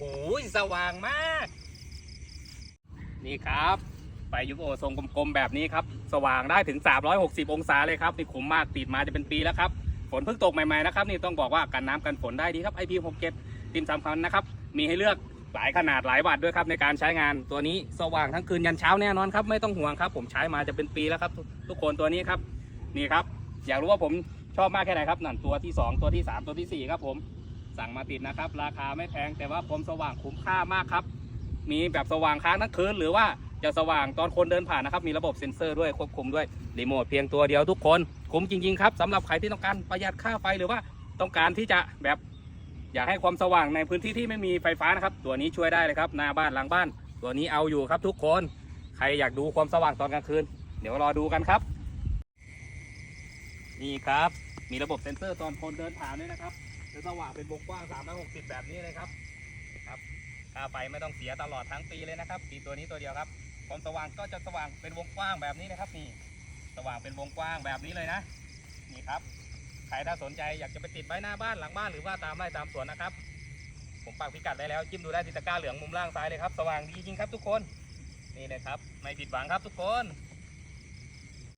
โหสว่างมาก นี่ครับไฟยูโอทรงกลมๆแบบนี้ครับ สว่างได้ถึง 360 องศาเลยครับนี่ขุมมากติดมาจะเป็นปีแล้วครับ ฝนเพิ่งตกใหม่ๆนะครับ นี่ต้องบอกว่ากันน้ำกันฝนได้ดีครับ IP67 ติมสำคัญนะครับ มีให้เลือกหลายขนาดหลายวัตด้วยครับในการใช้งานตัวนี้สว่างทั้งคืนยันเช้าแน่นอนครับ ไม่ต้องห่วงครับ ผมใช้มาจะเป็นปีแล้วครับทุกคนตัวนี้ครับ นี่ครับ อยากรู้ว่าผมชอบมากแค่ไหนครับนั่นตัวที่ 2 ตัวที่ 3 ตัวทีสี่4ครับผม สั่งมาติดนะครับ ราคาไม่แพงแต่ว่าความสว่างคุ้มค่ามากครับ มีแบบสว่างค้างทั้งคืนหรือว่าจะสว่างตอนคนเดินผ่านนะครับ มีระบบเซ็นเซอร์ด้วยควบคุมด้วยรีโมทเพียงตัวเดียวทุกคนคุ้มจริงๆครับสำหรับใครที่ต้องการประหยัดค่าไฟหรือว่าต้องการที่จะแบบอยากให้ความสว่างในพื้นที่ที่ไม่มีไฟฟ้านะครับ ตัวนี้ช่วยได้เลยครับหน้าบ้านหลังบ้าน ตัวนี้เอาอยู่ครับทุกคน ใครอยากดูความสว่างตอนกลางคืน เดี๋ยวรอดูกันครับ นี่ครับ มีระบบเซ็นเซอร์ตอนคนเดินผ่านด้วยนะครับ จะสว่างเป็นวงกว้าง 360 แบบนี้เลยครับครับค่าไฟไม่ต้องเสียตลอดทั้งปีเลยนะครับปีตัวนี้ตัวเดียวครับความสว่างก็จะสว่างเป็นวงกว้างแบบนี้นะครับนี่สว่างเป็นวงกว้างแบบนี้เลยนะ นี่ครับใครถ้าสนใจอยากจะไปติดไว้หน้าบ้านหลังบ้านหรือว่าตามไร่ตามสวนนะครับ ผมปักพิกัดไว้แล้วจิ้มดูได้ที่ตะกร้าเหลืองมุมล่างซ้ายเลยครับ สว่างดีจริงครับทุกคน นี่เลยครับ ไม่ผิดหวังครับทุกคน